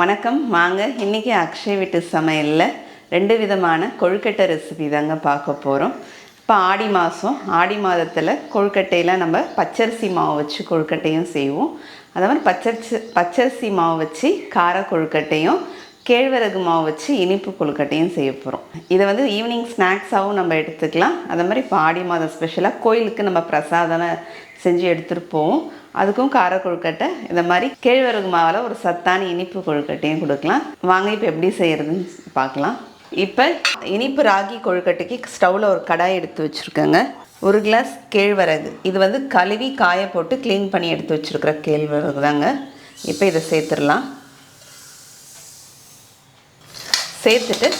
வணக்கம். வாங்க இன்றைக்கி அக்ஷய் வீட்டு சமையலில் ரெண்டு விதமான கொழுக்கட்டை ரெசிபி தாங்க பார்க்க போகிறோம் இப்போ ஆடி மாதம் ஆடி மாதத்தில் கொழுக்கட்டையில் நம்ம பச்சரிசி மாவு வச்சு கொழுக்கட்டையும் செய்வோம். அதே மாதிரி பச்சரிசி பச்சரிசி மாவு வச்சு கார கொழுக்கட்டையும் கேழ்வரகு மாவு வச்சு இனிப்பு கொழுக்கட்டையும் செய்ய போகிறோம் இதை வந்து ஈவினிங் ஸ்நாக்ஸாகவும் நம்ம எடுத்துக்கலாம். அதே மாதிரி இப்போ ஆடி மாதம் ஸ்பெஷலாக கோயிலுக்கு நம்ம பிரசாதம் செஞ்சு எடுத்துகிட்டு போவோம். அதுக்கும் கார கொழுக்கட்டை இந்த மாதிரி கேழ்வரகு மாவில் ஒரு சத்தான இனிப்பு கொழுக்கட்டையும் கொடுக்கலாம். வாங்க இப்போ எப்படி செய்கிறதுன்னு பார்க்கலாம். இப்போ இனிப்பு ராகி கொழுக்கட்டைக்கு ஸ்டவ்வில் ஒரு கடாய் எடுத்து வச்சுருக்கேங்க. ஒரு கிளாஸ் கேழ்வரகு. இது வந்து கழுவி காய போட்டு க்ளீன் பண்ணி எடுத்து வச்சுருக்கிற கேழ்வரகு தாங்க. இப்போ இதை சேர்த்துடலாம். சேர்த்துட்டு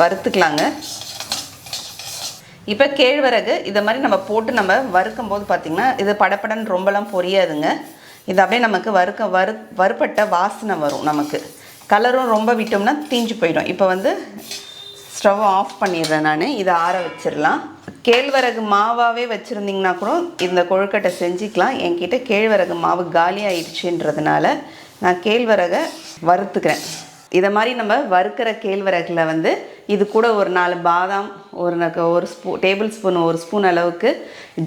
வறுத்துக்கலாங்க. இப்போ கேழ்வரகு இதை மாதிரி நம்ம போட்டு நம்ம வறுக்கும் போது பார்த்திங்கன்னா இது படப்படன்னு ரொம்பலாம் பொரியாதுங்க. இது அப்படியே நமக்கு வறுக்க வறு வறுப்பட்ட வாசனை வரும் நமக்கு. கலரும் ரொம்ப விட்டோம்னா தீஞ்சு போயிடும். இப்போ வந்து ஸ்டவ் ஆஃப் பண்ணிடுறேன் நான். இதை ஆற வச்சிடலாம். கேழ்வரகு மாவாகவே வச்சுருந்திங்கன்னா கூட இந்த கொழுக்கட்டை செஞ்சுக்கலாம். என்கிட்ட கேழ்வரகு மாவு காலி ஆயிடுச்சுன்றதுனால நான் கேழ்வரகை வறுத்துக்கிறேன். இதை மாதிரி நம்ம வறுக்கிற கேழ்வரகில் வந்து இது கூட ஒரு நாலு பாதாம் ஒரு ஒரு ஸ்பூ டேபிள் ஸ்பூன் ஒரு ஸ்பூன் அளவுக்கு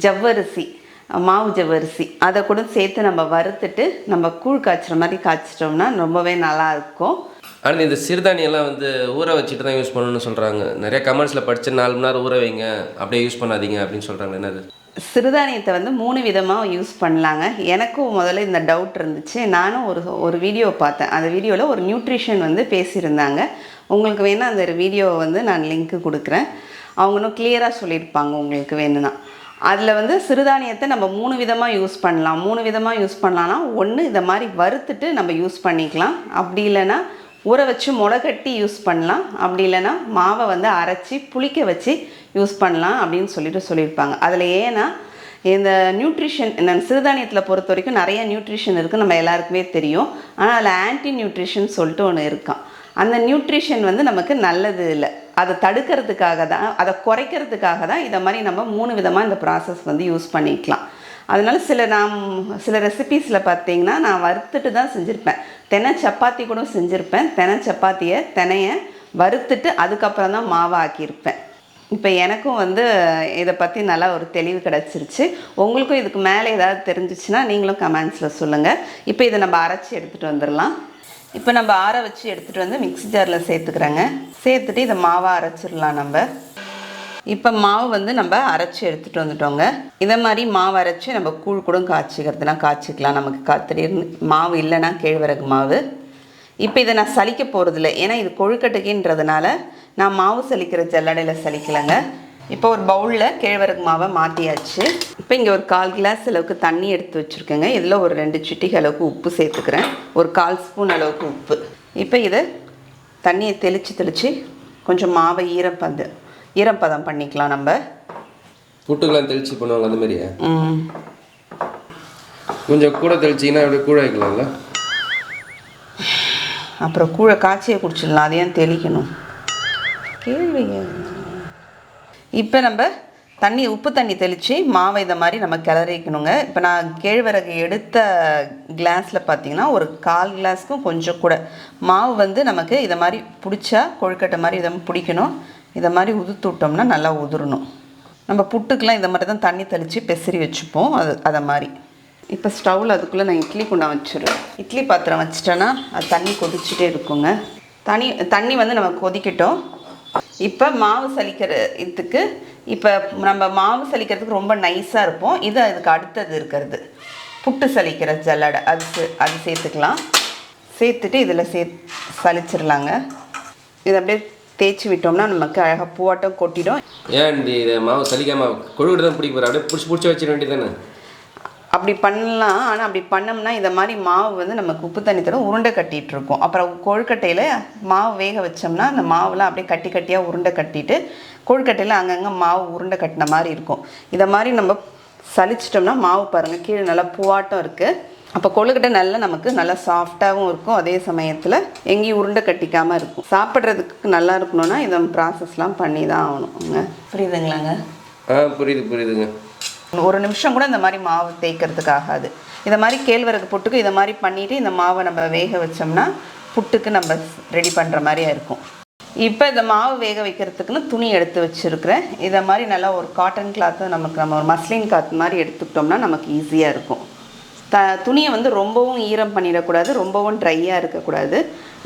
ஜவ்வரிசி மாவு ஜவ்வரிசி அதை கூட சேர்த்து நம்ம வறுத்துட்டு நம்ம கூழ் காய்ச்சுற மாதிரி காய்ச்சிட்டோம்னா ரொம்பவே நல்லா இருக்கும் ஆனால் இந்த சிறுதானியெல்லாம் வந்து ஊற வச்சுட்டு தான் யூஸ் பண்ணணும்னு சொல்கிறாங்க நிறைய கமெண்ட்ஸில் படித்து நாலு மணி நேரம் ஊற வைங்க அப்படியே யூஸ் பண்ணாதீங்க அப்படின்னு சொல்கிறாங்க என்னது? சிறுதானியத்தை வந்து மூணு விதமாக யூஸ் பண்ணலாங்க. எனக்கும் முதல்ல இந்த டவுட் இருந்துச்சு. நானும் ஒரு ஒரு வீடியோ பார்த்தேன். அந்த வீடியோவில் ஒரு நியூட்ரிஷன் வந்து பேசியிருந்தாங்க. உங்களுக்கு வேணால் அந்த வீடியோவை வந்து நான் லிங்க்கு கொடுக்குறேன். அவங்க இன்னும் கிளியராக சொல்லியிருப்பாங்க உங்களுக்கு வேணும்னா. அதில் வந்து சிறுதானியத்தை நம்ம மூணு விதமாக யூஸ் பண்ணலாம். மூணு விதமாக யூஸ் பண்ணலாம்னா ஒன்று இதை மாதிரி வறுத்துட்டு நம்ம யூஸ் பண்ணிக்கலாம். அப்படி இல்லைன்னா ஊற வச்சு முளைகட்டி யூஸ் பண்ணலாம். அப்படி இல்லைன்னா மாவை வந்து அரைச்சி புளிக்க வச்சு யூஸ் பண்ணலாம் அப்படின்னு சொல்லிட்டு சொல்லியிருப்பாங்க. அதில் ஏன்னா இந்த நியூட்ரிஷன் இந்த சிறுதானியத்தில் பொறுத்த வரைக்கும் நிறைய நியூட்ரிஷன் இருக்குது நம்ம எல்லாருக்குமே தெரியும். ஆனால் அதில் ஆன்டி நியூட்ரிஷன் சொல்லிட்டு ஒன்று இருக்கான் அந்த நியூட்ரிஷன் வந்து நமக்கு நல்லது இல்லை. அதை தடுக்கிறதுக்காக தான் அதை குறைக்கிறதுக்காக தான் இதை மாதிரி நம்ம மூணு விதமாக இந்த ப்ராசஸ் வந்து யூஸ் பண்ணிக்கலாம். அதனால் சில நான் சில ரெசிபீஸில் பார்த்தீங்கன்னா நான் வறுத்துட்டு தான் செஞ்சுருப்பேன். தெனை சப்பாத்தி கூட செஞ்சுருப்பேன். தெனை சப்பாத்தியை தினையை வறுத்துட்டு அதுக்கப்புறம் தான் மாவை ஆக்கியிருப்பேன். இப்போ எனக்கும் வந்து இதை பற்றி நல்லா ஒரு தெளிவு கிடச்சிருச்சு. உங்களுக்கும் இதுக்கு மேலே ஏதாவது தெரிஞ்சிச்சுன்னா நீங்களும் கமெண்ட்ஸில் சொல்லுங்கள் இப்போ இதை நம்ம அரைச்சி எடுத்துகிட்டு வந்துடலாம் இப்போ நம்ம ஆற வச்சு எடுத்துகிட்டு வந்து மிக்ஸி ஜாரில் சேர்த்துக்கிறேங்க. சேர்த்துட்டு இதை மாவாக அரைச்சிடலாம் நம்ம. இப்போ மாவு வந்து நம்ம அரைச்சி எடுத்துகிட்டு வந்துட்டோங்க. இதை மாதிரி மாவு அரைச்சி நம்ம கூழ் கூட காய்ச்சிக்கிறதுனா காய்ச்சிக்கலாம். நமக்கு கா திடீர்னு மாவு இல்லைன்னா கேழ்வரகு மாவு. இப்போ இதை நான் சலிக்க போகிறதில்ல ஏன்னா இது கொழுக்கட்டைக்குன்றதுனால நான் மாவு சலிக்கிற ஜல்லடையில் சலிக்கலைங்க. இப்போ ஒரு பவுலில் கேழ்வரகு மாவை மாற்றியாச்சு இப்போ இங்கே ஒரு கால் கிளாஸ் அளவுக்கு தண்ணி எடுத்து வச்சுருக்கேங்க. இதில் ஒரு ரெண்டு சிட்டிகை அளவுக்கு உப்பு சேர்த்துக்கிறேன். ஒரு கால் ஸ்பூன் அளவுக்கு உப்பு. இப்போ இதை தண்ணியை தெளித்து தெளித்து கொஞ்சம் மாவை ஈரப்பந்து ஈரப்பதம் பண்ணிக்கலாம் நம்ம. புட்டுக்கெல்லாம் தெளிச்சு பண்ணுவாங்க அந்த மாதிரியா? ம். கொஞ்சம் கூட தெளிச்சிங்கன்னா அப்படியே கூட வைக்கலாம்ல அப்புறம் கூழ காய்ச்சியை குடிச்சிடலாம். அதையும் தெளிக்கணும். கேள்வி இப்போ நம்ம தண்ணி உப்பு தண்ணி தெளித்து மாவை இதை மாதிரி நம்ம கிளறிக்கணுங்க. இப்போ நான் கேழ்வரகு எடுத்த கிளாஸில் பார்த்தீங்கன்னா ஒரு கால் கிளாஸ்க்கும் கொஞ்சம் கூட. மாவு வந்து நமக்கு இதை மாதிரி பிடிச்சா கொழுக்கட்டை மாதிரி இதை பிடிக்கணும். இதை மாதிரி உதுத்து விட்டோம்னா நல்லா உதிரணும். நம்ம புட்டுக்கெலாம் இதை மாதிரி தான் தண்ணி தெளித்து பெசரி வச்சுப்போம். அது அதை மாதிரி. இப்போ ஸ்டவ்வில் அதுக்குள்ளே நான் இட்லி குண்டா வச்சுருவேன் இட்லி பாத்திரம் வச்சிட்டேன்னா அது தண்ணி கொதிச்சுட்டே இருக்குங்க. தண்ணி தண்ணி வந்து நம்ம கொதிக்கட்டும். இப்போ மாவு சலிக்கிற இதுக்கு இப்போ நம்ம மாவு சலிக்கிறதுக்கு ரொம்ப நைஸாக இருப்போம். இது அதுக்கு அடுத்தது இருக்கிறது. புட்டு சலிக்கிற ஜல்லடை அது அது சேர்த்துக்கலாம். சேர்த்துட்டு இதில் சே சலிச்சிடலாங்க. இதை அப்படியே தேய்ச்சி விட்டோம்னா நமக்கு அழகாக பூவாட்டம் கொட்டிடும். ஏன் இப்படி இதை மாவு சலிக்காம கொழுக்கட்டை தான் பிடிக்க போகிறேன் அப்படியே பிடிச்சி பிடிச்சி வச்சிட வேண்டியதானே அப்படி பண்ணலாம். ஆனால் அப்படி பண்ணோம்னா இந்த மாதிரி மாவு வந்து நமக்கு உப்பு தண்ணி தரும் உருண்டை கட்டிகிட்டு இருக்கும். அப்புறம் கொழுக்கட்டையில் மாவு வேக வச்சோம்னா அந்த மாவுலாம் அப்படியே கட்டி கட்டியாக உருண்டை கட்டிட்டு கொழுக்கட்டையில் அங்கங்கே மாவு உருண்டை கட்டின மாதிரி இருக்கும். இதை மாதிரி நம்ம சலிச்சிட்டோம்னா மாவு பாருங்கள் கீழே நல்லா பூவாட்டம் இருக்குது அப்போ கொழுக்கட்டை நல்லா நமக்கு நல்லா சாஃப்டாகவும் இருக்கும். அதே சமயத்தில் எங்கேயும் உருண்டை கட்டிக்காமல் இருக்கும். சாப்பிட்றதுக்கு நல்லா இருக்கணும்னா இதை ப்ராசஸ்லாம் பண்ணி தான் ஆகணுங்க புரியுதுங்களாங்க? ஆ புரியுது புரியுதுங்க. ஒரு நிமிஷம் கூட இந்த மாதிரி மாவு தேய்க்கிறதுக்கு ஆகாது இதை மாதிரி கேழ்வரகு புட்டுக்கு இதை மாதிரி பண்ணிவிட்டு இந்த மாவை நம்ம வேக வச்சோம்னா புட்டுக்கு நம்ம ரெடி பண்ணுற மாதிரியா இருக்கும். இப்போ இந்த மாவு வேக வைக்கிறதுக்குன்னு துணி எடுத்து வச்சுருக்கிறேன். இதை மாதிரி நல்லா ஒரு காட்டன் கிளாத்து நமக்கு நம்ம ஒரு மஸ்லின் கிளாத் மாதிரி எடுத்துக்கிட்டோம்னா நமக்கு ஈஸியாக இருக்கும். த துணியை வந்து ரொம்பவும் ஈரம் பண்ணிடக்கூடாது ரொம்பவும் ட்ரையாக இருக்கக்கூடாது.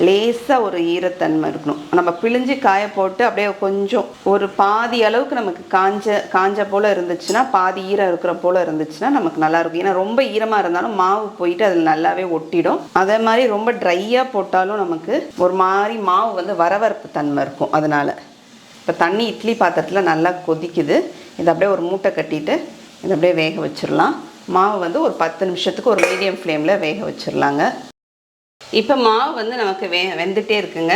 லேசாக ஒரு ஈரத்தன்மை இருக்கணும். நம்ம பிழிஞ்சு காய போட்டு அப்படியே கொஞ்சம் ஒரு பாதி அளவுக்கு நமக்கு காஞ்ச காஞ்ச போல் இருந்துச்சுன்னா பாதி ஈரம் இருக்கிற போல் இருந்துச்சுன்னா நமக்கு நல்லாயிருக்கும் ஏன்னா ரொம்ப ஈரமாக இருந்தாலும் மாவு போயிட்டு அதில் நல்லாவே ஒட்டிடும். அதே மாதிரி ரொம்ப ட்ரையாக போட்டாலும் நமக்கு ஒரு மாதிரி மாவு வந்து வரவரப்பு தன்மை இருக்கும் அதனால். இப்போ தண்ணி இட்லி பாத்திரத்தில் நல்லா கொதிக்குது. இதை அப்படியே ஒரு மூட்டை கட்டிட்டு இதை அப்படியே வேக வச்சிடலாம். மாவு வந்து ஒரு பத்து நிமிஷத்துக்கு ஒரு மீடியம் ஃப்ளேமில் வேக வச்சிடலாங்க. இப்போ மாவு வந்து நமக்கு வே வெந்துட்டே இருக்குங்க.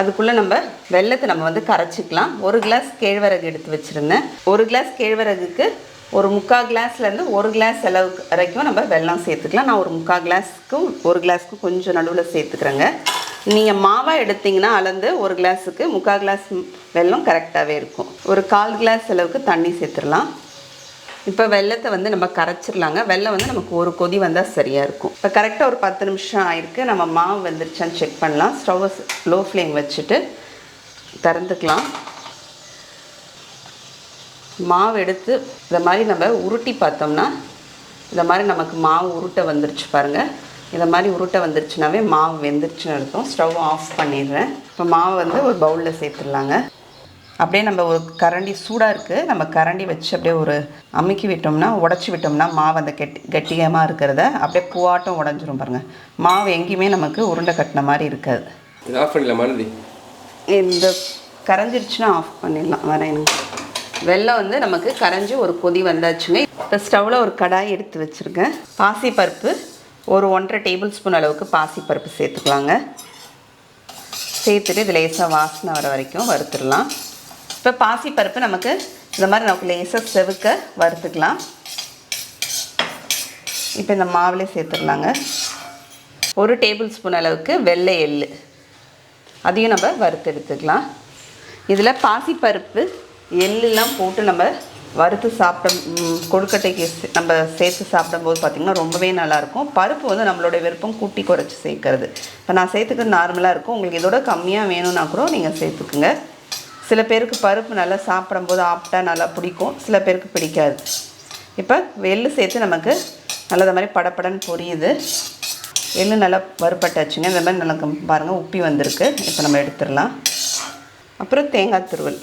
அதுக்குள்ளே நம்ம வெள்ளத்தை நம்ம வந்து கரைச்சிக்கலாம். ஒரு கிளாஸ் கேழ்வரகு எடுத்து வச்சுருந்தேன். ஒரு கிளாஸ் கேழ்வரகுக்கு ஒரு முக்கால் கிளாஸ்லேருந்து ஒரு கிளாஸ் அளவுக்கு வரைக்கும் நம்ம வெல்லம் சேர்த்துக்கலாம். நான் ஒரு முக்கால் கிளாஸ்க்கும் ஒரு கிளாஸ்க்கும் கொஞ்சம் நடுவில் சேர்த்துக்கிறேங்க. நீங்கள் மாவாக எடுத்தீங்கன்னா அளந்து ஒரு கிளாஸுக்கு முக்கால் கிளாஸ் வெல்லம் கரெக்டாகவே இருக்கும். ஒரு கால் கிளாஸ் அளவுக்கு தண்ணி சேர்த்துடலாம். இப்போ வெள்ளத்தை வந்து நம்ம கரைச்சிடலாங்க வெள்ளம் வந்து நமக்கு ஒரு கொதி வந்தால் சரியாக இருக்கும். இப்போ கரெக்டாக ஒரு பத்து நிமிஷம் ஆயிருக்கு. நம்ம மாவு வெந்துருச்சான்னு செக் பண்ணலாம். ஸ்டவ்வை லோ ஃப்ளேம் வச்சுட்டு திறந்துக்கலாம். மாவு எடுத்து இந்த மாதிரி நம்ம உருட்டி பார்த்தோம்னா இந்த மாதிரி நமக்கு மாவு உருட்டை வந்துருச்சு பாருங்கள் இந்த மாதிரி உருட்டை வந்துருச்சுனாவே மாவு வெந்துருச்சுன்னு அர்த்தம். ஸ்டவ் ஆஃப் பண்ணிடுறேன். இப்போ மாவு வந்து ஒரு பவுலில் சேர்த்துடலாங்க. அப்படியே நம்ம ஒரு கரண்டி சூடாக இருக்குது நம்ம கரண்டி வச்சு அப்படியே ஒரு அமுக்கி விட்டோம்னா உடச்சி விட்டோம்னா மாவு அந்த கெட்டி கெட்டியமாக இருக்கிறத அப்படியே பூவாட்டம் உடஞ்சிரும் பாருங்கள் மாவு எங்கேயுமே நமக்கு உருண்டை கட்டின மாதிரி இருக்காது. இது ஆஃப் பண்ணல மாலதி இந்த கரைஞ்சிருச்சுன்னா ஆஃப் பண்ணிடலாம் வரேன் வெள்ளம் வந்து நமக்கு கரைஞ்சி ஒரு கொதி வந்தாச்சுங்க. இப்போ ஸ்டவ்வில் ஒரு கடாய் எடுத்து வச்சுருக்கேன். பாசிப்பருப்பு ஒரு ஒன்றரை டேபிள் ஸ்பூன் அளவுக்கு பாசிப்பருப்பு சேர்த்துக்கலாங்க. சேர்த்துட்டு இது லேசாக வாசனை வர வரைக்கும் வறுத்துடலாம். இப்போ பாசிப்பருப்பு நமக்கு இந்த மாதிரி நமக்கு லேசாக செவுக்க வறுத்துக்கலாம். இப்போ இந்த மாவுலேயே சேர்த்துடலாங்க. ஒரு டேபிள் ஸ்பூன் அளவுக்கு வெள்ளை எள்ளு. அதையும் நம்ம வறுத்து எடுத்துக்கலாம். இதில் பாசிப்பருப்பு எள்ளுலாம் போட்டு நம்ம வறுத்து சாப்பிட கொழுக்கட்டைக்கு நம்ம சேர்த்து சாப்பிடும்போது பார்த்திங்கன்னா ரொம்பவே நல்லாயிருக்கும். பருப்பு வந்து நம்மளோட விருப்பம் கூட்டி குறைச்சி சேர்க்கறது. இப்போ நான் சேர்த்துக்கிறது நார்மலாக இருக்கும். உங்களுக்கு இதோட கம்மியாக வேணும்னா கூட நீங்கள் சேர்த்துக்குங்க. சில பேருக்கு பருப்பு நல்லா சாப்பிடும்போது ஆப்பிட்டா நல்லா பிடிக்கும் சில பேருக்கு பிடிக்காது. இப்போ எள்ளு சேர்த்து நமக்கு நல்லது மாதிரி படப்படன்னு பொரியுது. எள்ளு நல்லா வறுப்பட்டாச்சுங்க இந்த மாதிரி நல்லா பாருங்கள் உப்பி வந்திருக்கு. இப்போ நம்ம எடுத்துடலாம். அப்புறம் தேங்காய் துருவல்.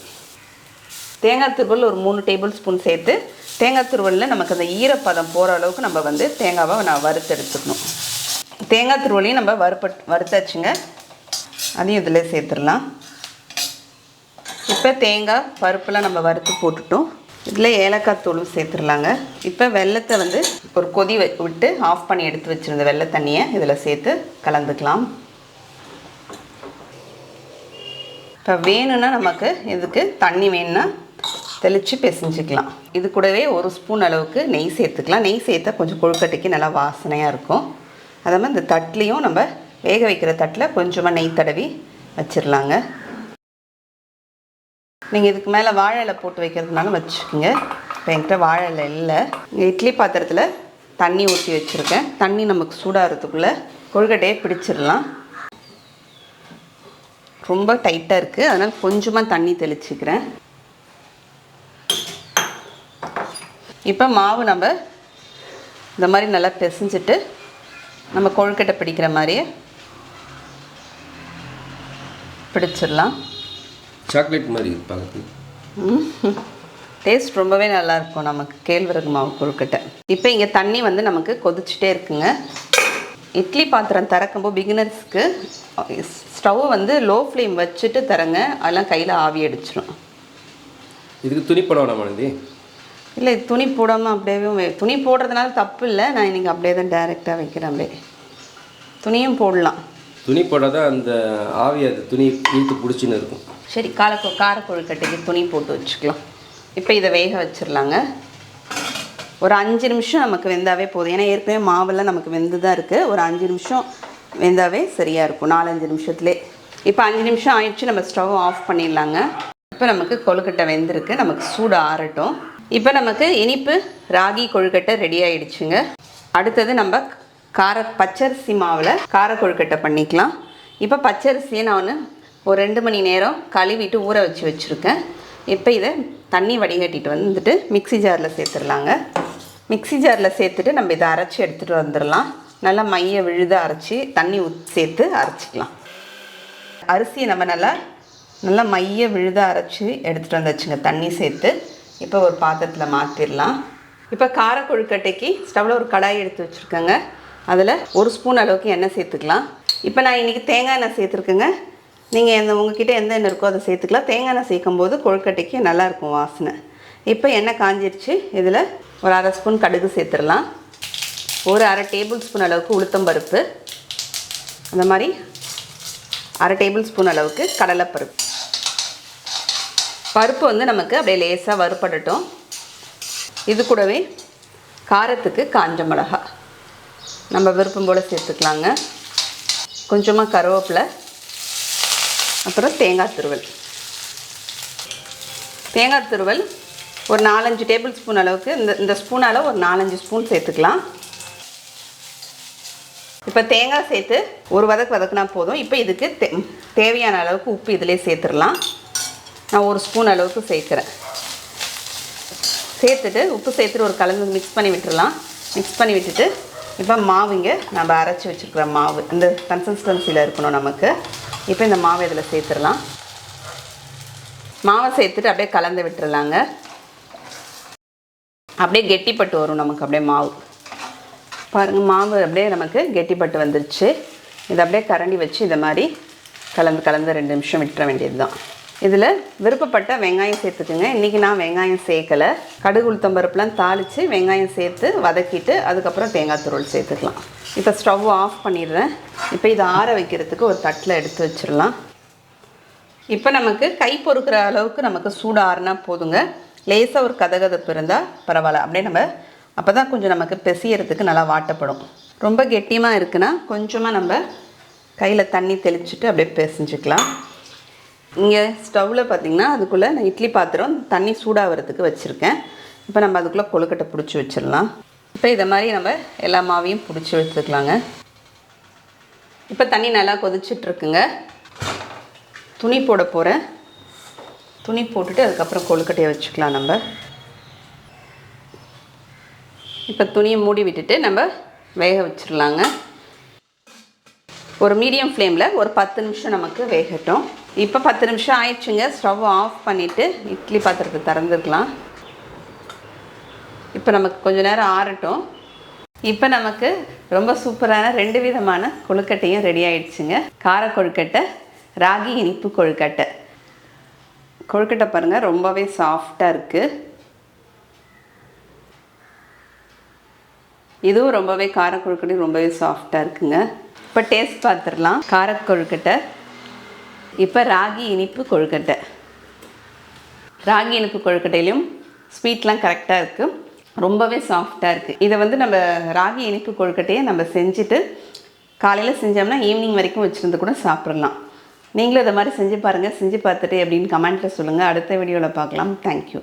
தேங்காய் துருவல் ஒரு மூணு டேபிள் ஸ்பூன் சேர்த்து தேங்காய் துருவலில் நமக்கு அந்த ஈரப்பதம் போகிற அளவுக்கு நம்ம வந்து தேங்காவை நான் வறுத்து எடுத்துக்கணும். தேங்காய் துருவலையும் நம்ம வறுப்பட் வறுத்தாச்சுங்க. அதையும் இதில் சேர்த்துடலாம். இப்போ தேங்காய் பருப்புலாம் நம்ம வறுத்து போட்டுட்டோம். இதில் ஏலக்காய் தூளும் சேர்த்துடலாங்க. இப்போ வெள்ளத்தை வந்து ஒரு கொதி விட்டு ஆஃப் பண்ணி எடுத்து வச்சுருந்த வெள்ளை தண்ணியை இதில் சேர்த்து கலந்துக்கலாம். இப்போ வேணும்னா நமக்கு இதுக்கு தண்ணி வேணும்னா தெளித்து பிசைஞ்சிக்கலாம். இது கூடவே ஒரு ஸ்பூன் அளவுக்கு நெய் சேர்த்துக்கலாம். நெய் சேர்த்தா கொஞ்சம் கொழுக்கட்டைக்கு நல்லா வாசனையாக இருக்கும். அதே மாதிரி இந்த தட்டுலேயும் நம்ம வேக வைக்கிற தட்டில் கொஞ்சமாக நெய் தடவி வச்சிடலாங்க நீங்கள் இதுக்கு மேலே வாழை இலை போட்டு வைக்கிறதுனால வச்சுக்கோங்க. இப்போ என்கிட்ட வாழை இலை இல்லை. இட்லி பாத்திரத்தில் தண்ணி ஊற்றி வச்சுருக்கேன். தண்ணி நமக்கு சூடாகிறதுக்குள்ளே கொழுக்கட்டையை பிடிச்சிடலாம். ரொம்ப டைட்டாக இருக்குது அதனால் கொஞ்சமாக தண்ணி தெளிச்சுக்கிறேன். இப்போ மாவு நம்ம இந்த மாதிரி நல்லா பிசைஞ்சிட்டு நம்ம கொழுக்கட்டை பிடிக்கிற மாதிரியே பிடிச்சிடலாம். சாக்லேட் மாதிரி பார்க்கறதுக்கு டேஸ்ட் ரொம்பவே நல்லா இருக்கும் நமக்கு கேழ்வரகு மாவு கொழுக்கட்டை இப்போ இங்கே தண்ணி வந்து நமக்கு கொதிச்சுட்டே இருக்குங்க. இட்லி பாத்திரம் திறக்கும்போது பிகினர்ஸ்க்கு ஸ்டவ் வந்து லோ ஃப்ளேம் வச்சுட்டு தரங்க அதெல்லாம் கையில் ஆவி அடிச்சிடும் இதுக்கு துணி போட வேணாம் மாலதி இல்லை இது துணி போடாமல் அப்படியே துணி போடுறதுனால தப்பு இல்லை. நான் இன்றைக்கி அப்படியே தான் டைரெக்டாக வைக்கிறேன் அப்படியே. துணியும் போடலாம். துணி போட்டால் தான் அந்த ஆவி அது துணி இழுத்து பிடிச்சின்னு இருக்கும். சரி கார கார கொழுக்கட்டைக்கு துணி போட்டு வச்சுக்கலாம். இப்போ இதை வேக வச்சிடலாங்க ஒரு அஞ்சு நிமிஷம் நமக்கு வெந்தாவே போதும். ஏன்னா ஏற்கனவே மாவெல்லாம் நமக்கு வெந்து தான் இருக்குது ஒரு அஞ்சு நிமிஷம் வெந்தாவே சரியாக இருக்கும். நாலஞ்சு நிமிஷத்துலே. இப்போ அஞ்சு நிமிஷம் ஆயிடுச்சு. நம்ம ஸ்டவ் ஆஃப் பண்ணிடலாங்க. இப்போ நமக்கு கொழுக்கட்டை வெந்திருக்கு. நமக்கு சூடு ஆறட்டும். இப்போ நமக்கு இனிப்பு ராகி கொழுக்கட்டை ரெடி ஆயிடுச்சுங்க. அடுத்தது நம்ம கார பச்சரிசி மாவில் கார கொழுக்கட்டை பண்ணிக்கலாம். இப்போ பச்சரிசியை நான் ஒன்று ஒரு ரெண்டு மணி நேரம் கழுவிட்டு ஊற வச்சு வச்சுருக்கேன். இப்போ இதை தண்ணி வடிகட்டிட்டு வந்துட்டு மிக்ஸி ஜாரில் சேர்த்துடலாங்க. மிக்ஸி ஜாரில் சேர்த்துட்டு நம்ம இதை அரைச்சி எடுத்துகிட்டு வந்துடலாம். நல்லா மைய விழுத அரைச்சி தண்ணி ஊத் சேர்த்து அரைச்சிக்கலாம். அரிசியை நம்ம நல்லா நல்லா மைய விழுத அரைச்சி எடுத்துகிட்டு வந்தாச்சுங்க. தண்ணி சேர்த்து இப்போ ஒரு பாத்திரத்தில் மாற்றிடலாம் இப்போ கார கொழுக்கட்டைக்கு ஸ்டவ்வில் ஒரு கடாய் எடுத்து வச்சுருக்கேங்க. அதில் ஒரு ஸ்பூன் அளவுக்கு எண்ணெய் சேர்த்துக்கலாம். இப்போ நான் இன்றைக்கி தேங்காய் எண்ணெய் சேர்த்துருக்கேங்க. நீங்கள் எந்த உங்ககிட்ட எந்த எண்ணெய் இருக்கோ அதை சேர்த்துக்கலாம். தேங்காய் எண்ணெய் சேர்க்கும் போது கொழுக்கட்டைக்கு நல்லாயிருக்கும் வாசனை. இப்போ எண்ணெய் காஞ்சிருச்சு. இதில் ஒரு அரை ஸ்பூன் கடுகு சேர்த்துடலாம். ஒரு அரை டேபிள் ஸ்பூன் அளவுக்கு உளுத்தம்பருப்பு அந்த மாதிரி அரை டேபிள் ஸ்பூன் அளவுக்கு கடலைப்பருப்பு. பருப்பு வந்து நமக்கு அப்படியே லேசாக வறுப்படட்டும் இது கூடவே காரத்துக்கு காஞ்ச மிளகாய். நம்ம விருப்பம் போல் சேர்த்துக்கலாங்க. கொஞ்சமாக கருவேப்பிலை அப்புறம் தேங்காய் துருவல். தேங்காய் துருவல் ஒரு நாலஞ்சு டேபிள் ஸ்பூன் அளவுக்கு இந்த இந்த ஸ்பூனால் ஒரு நாலஞ்சு ஸ்பூன் சேர்த்துக்கலாம். இப்போ தேங்காய் சேர்த்து ஒரு வதக்கு வதக்குனா போதும். இப்போ இதுக்கு தே தேவையான அளவுக்கு உப்பு இதிலே சேர்த்துடலாம். நான் ஒரு ஸ்பூன் அளவுக்கு சேர்க்குறேன். சேர்த்துட்டு உப்பு சேர்த்துட்டு ஒரு கலந்து மிக்ஸ் பண்ணி விட்டுடலாம் மிக்ஸ் பண்ணி விட்டுட்டு இப்போ மாவுங்க நம்ம அரைச்சி வச்சுருக்கிற மாவு. இந்த கன்சிஸ்டன்சியில் இருக்கணும் நமக்கு. இப்போ இந்த மாவு இதில் சேர்த்துடலாம். மாவை சேர்த்துட்டு அப்படியே கலந்து விட்டுறலாங்க. அப்படியே கெட்டிப்பட்டு வரும் நமக்கு அப்படியே மாவு. பாருங்கள் மாவு அப்படியே நமக்கு கெட்டிப்பட்டு வந்துருச்சு. இதை அப்படியே கரண்டி வச்சு இந்த மாதிரி கலந்து கலந்து ரெண்டு நிமிஷம் விட்டுற வேண்டியது தான் இதில் விருப்பப்பட்ட வெங்காயம் சேர்த்துக்குங்க. இன்றைக்கி நான் வெங்காயம் சேர்க்கலை. கடுகு உளுத்தம்பருப்புலாம் தாளித்து வெங்காயம் சேர்த்து வதக்கிட்டு அதுக்கப்புறம் தேங்காய் துருள் சேர்த்துக்கலாம். இப்போ ஸ்டவ் ஆஃப் பண்ணிடுறேன். இப்போ இதை ஆற வைக்கிறதுக்கு ஒரு தட்டில் எடுத்து வச்சிடலாம். இப்போ நமக்கு கை பொறுக்கிற அளவுக்கு நமக்கு சூடு ஆறுனா போதுங்க. லேசாக ஒரு கதகதப்பு இருந்தால் பரவாயில்ல. அப்படியே நம்ம அப்போ தான் கொஞ்சம் நமக்கு பெசியறதுக்கு நல்லா வாட்டப்படும். ரொம்ப கெட்டியமாக இருக்குன்னா கொஞ்சமாக நம்ம கையில் தண்ணி தெளிச்சுட்டு அப்படியே பெசிஞ்சுக்கலாம். இங்கே ஸ்டவ்வில் பார்த்திங்கன்னா அதுக்குள்ளே நான் இட்லி பாத்திரம் தண்ணி சூடாகிறதுக்கு வச்சுருக்கேன். இப்போ நம்ம அதுக்குள்ளே கொழுக்கட்டை பிடிச்சி வச்சிடலாம். இப்போ இதை மாதிரி நம்ம எல்லா மாவையும் பிடிச்சி வச்சுக்கலாங்க இப்போ தண்ணி நல்லா கொதிச்சிட்ருக்குங்க துணி போட போகிறேன் துணி போட்டுட்டு அதுக்கப்புறம் கொழுக்கட்டையை வச்சுக்கலாம் நம்ம. இப்போ துணியை மூடி விட்டுட்டு நம்ம வேக வச்சிடலாங்க. ஒரு மீடியம் ஃப்ளேமில் ஒரு பத்து நிமிஷம் நமக்கு வேகட்டும். இப்போ பத்து நிமிஷம் ஆயிடுச்சுங்க. ஸ்டவ் ஆஃப் பண்ணிவிட்டு இட்லி பாத்திரத்தை திறந்துருக்கலாம். இப்போ நமக்கு கொஞ்ச நேரம் ஆறட்டும். இப்போ நமக்கு ரொம்ப சூப்பரான ரெண்டு விதமான கொழுக்கட்டையும் ரெடி ஆயிடுச்சுங்க. கார கொழுக்கட்டை ராகி இனிப்பு கொழுக்கட்டை. கொழுக்கட்டை பாருங்கள் ரொம்பவே சாஃப்டாக இருக்குது இதுவும் ரொம்பவே கார கொழுக்கட்டையும் ரொம்பவே சாஃப்டாக இருக்குங்க. இப்போ டேஸ்ட் பார்த்துடலாம் கார கொழுக்கட்டை இப்போ ராகி இனிப்பு கொழுக்கட்டை. ராகி இனிப்பு கொழுக்கட்டையிலையும் ஸ்வீட்லாம் கரெக்டாக இருக்குது ரொம்பவே சாஃப்டாக இருக்குது இதை வந்து நம்ம ராகி இனிப்பு கொழுக்கட்டையை நம்ம செஞ்சுட்டு காலையில் செஞ்சோம்னா ஈவினிங் வரைக்கும் வச்சுருந்து கூட சாப்பிட்றலாம் நீங்களும் இதை மாதிரி செஞ்சு பாருங்கள் செஞ்சு பார்த்துட்டு அப்படின்னு கமெண்ட்டில் சொல்லுங்கள் அடுத்த வீடியோவில் பார்க்கலாம். தேங்க்யூ